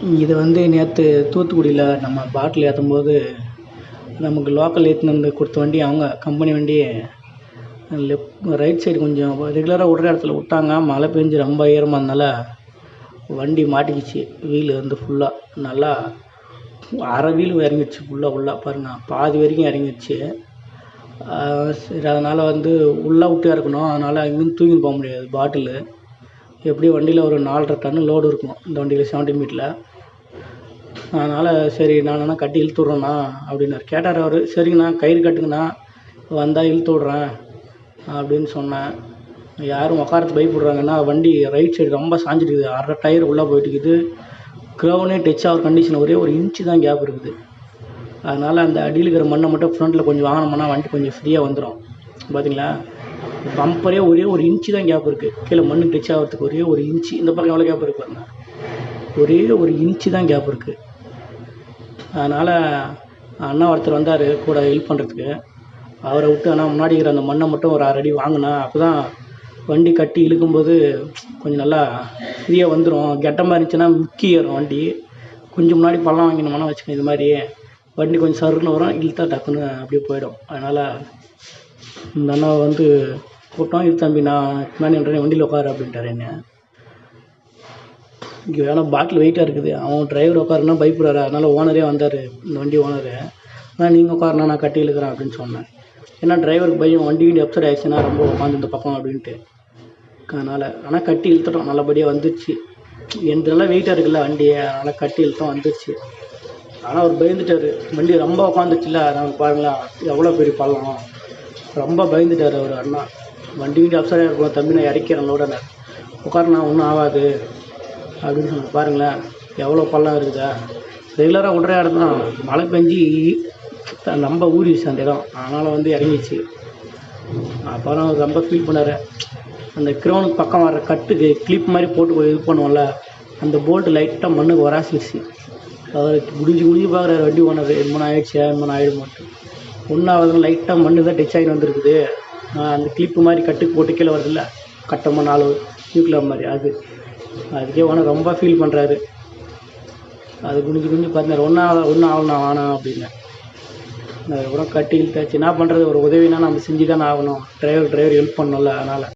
இது வந்து நேற்று தூத்துக்குடியில் நம்ம பாட்டில் ஏற்றும் போது நமக்கு லோக்கல் ஏற்றின்னு வந்து கொடுத்த வண்டி அவங்க கம்பெனி வண்டி லெஃப்ட் ரைட் சைடு கொஞ்சம் ரெகுலராக விட்ற இடத்துல விட்டாங்க. மழை பெஞ்சு ரொம்ப ஈரமாக இருந்தனால வண்டி மாட்டிக்கிச்சு. வீல் வந்து ஃபுல்லாக நல்லா அரை வீலு இறங்கிடுச்சு. ஃபுல்லாக உள்ளே பாருங்கள் பாதி வரைக்கும் இறங்கிடுச்சு. சரி அதனால் வந்து உள்ளே விட்டு இறக்கணும் அதனால் இங்கேருந்து தூக்கின்னு போக முடியாது பாட்டிலு. எப்படியும் வண்டியில் ஒரு நாலரை டன் லோடு இருக்கும். இந்த வண்டியில் செவன்டீன் மீட்டில் அதனால் சரி நான் வேணா கட்டி இழுத்து விட்றேண்ணா அப்படின்னாரு. கேட்டார் அவர் சரிங்கண்ணா கயிறு கட்டுங்கண்ணா வந்தால் இழுத்து விட்றேன் அப்படின்னு சொன்னேன். யாரும் உக்காரத்துக்கு பயப்படுறாங்கன்னா வண்டி ரைட் சைடு ரொம்ப சாஞ்சிருக்குது. அரை டயர் உள்ளே போயிட்டுருக்குது க்ரௌனே டச் ஆகிற கண்டிஷன் ஒரே ஒரு இன்ச்சு தான் கேப் இருக்குது. அதனால் அந்த அடியில் இருக்கிற மண்ணை மட்டும் ஃப்ரண்ட்டில் கொஞ்சம் வாங்கினோம்னா வண்டி கொஞ்சம் ஃப்ரீயாக வந்துடும் பார்த்தீங்களா பம்பரே ஒரே ஒரு இன்ச்சு தான் கேப் இருக்குது கீழே மண் டச் ஆகிறதுக்கு ஒரே ஒரு இன்ச்சு இந்த பக்கம் எவ்வளோ கேப் இருக்கு பாருங்க. ஒரே ஒரு இன்ச்சு தான் கேப் இருக்குது அதனால் அண்ணா ஒருத்தர் வந்தார் கூட ஹெல்ப் பண்ணுறதுக்கு அவரை விட்டு ஆனால் முன்னாடி இருக்கிற அந்த மண்ணை மட்டும் ஒரு ஆறு அடி வாங்கினா அப்போ தான் வண்டி கட்டி இழுக்கும்போது கொஞ்சம் நல்லா ஃப்ரீயாக வந்துடும் கெட்டமாக இருந்துச்சுன்னா முக்கி ஏறும் வண்டி. கொஞ்சம் முன்னாடி பள்ளம் வாங்கினோம்னா வச்சுக்கோங்க இது மாதிரி வண்டி கொஞ்சம் சருன்னு வரும் இழுத்தா டக்குன்னு அப்படியே போயிடும். அதனால் இந்த அண்ணா வந்து கூட்டம் இது தம்பி நான் பின்னாடி வண்டியில் உட்காரு அப்படின்ட்டார் என்ன. இங்கே வேணா பாட்டில் வெயிட்டாக இருக்குது. அவன் டிரைவர் உட்காருனா பயப்படுறாரு. அதனால் ஓனரே வந்தார். இந்த வண்டி ஓனரு ஆனால் நீங்கள் உட்காருண்ணா நான் கட்டி இழுக்கிறேன் அப்படின்னு சொன்னேன். ஏன்னா டிரைவருக்கு பயம் வண்டி வண்டி அப்செட் ஆயிடுச்சுன்னா ரொம்ப உட்காந்து இந்த பக்கம் அப்படின்ட்டு. அதனால் ஆனால் கட்டி இழுத்துட்டோம். நல்லபடியாக வந்துடுச்சு எந்த நல்லா வெயிட்டாக இருக்குல்ல வண்டியை. அதனால் கட்டி இழுத்தோம் வந்துடுச்சு ஆனால் அவர் பயந்துட்டார். வண்டி ரொம்ப உட்காந்துச்சுல அதனால் பாருங்களேன் எவ்வளோ பெரிய பள்ளம். ரொம்ப பயந்துட்டார் அவர் அண்ணா. வண்டி வண்டி அப்சராக இருக்கும் தம்பி நான் இறக்கிறேன் உடனே உட்காரண்ணா ஒன்றும் ஆகாது. அப்படின்னு சொன்ன பாருங்களேன். எவ்வளோ பள்ளம் இருக்குதா? ரெகுலராக விட்ற இடம் தான். மழை பெஞ்சி ரொம்ப ஊறிடுச்சு அந்த இடம். அதனால் வந்து இறங்கிச்சு அப்புறம் அவர் ரொம்ப ஃபீல் பண்ணார். அந்த க்ரௌனுக்கு பக்கம் வர கட்டுக்கு கிளிப் மாதிரி போட்டு இது பண்ணுவோம்ல அந்த போல்ட்டு லைட்டாக மண்ணுக்கு வராசிடுச்சு அவர் குடிஞ்சு குடிஞ்சு பார்க்குறாரு வண்டி ஓனர் மணி ஆயிடுச்சு? எம்மன் ஆயிடுமான்ட்டு. ஒன்றாவது லைட்டாக மண்ணு தான் டிசைன் வந்துருக்குது. அந்த கிளிப்பு மாதிரி கட்டுக்கு போட்டு கீழே வருதுல்ல? கட்டமாக நாலு நியூக்ளியர் மாதிரி அது. அதுக்கே உனக்கு ரொம்ப ஃபீல் பண்ணுறாரு அது குனிஞ்சு குனிஞ்சு பார்த்தாரு ஒன்றா ஒன்றும் ஆகணும் ஆகணும் அப்படின்னு. அதுக்கப்புறம் கட்டி இழுத்தாச்சு என்ன பண்ணுறது ஒரு உதவினா நம்ம செஞ்சு தானே ஆகணும். டிரைவர் டிரைவர் ஹெல்ப் பண்ணணும்ல அதனால்.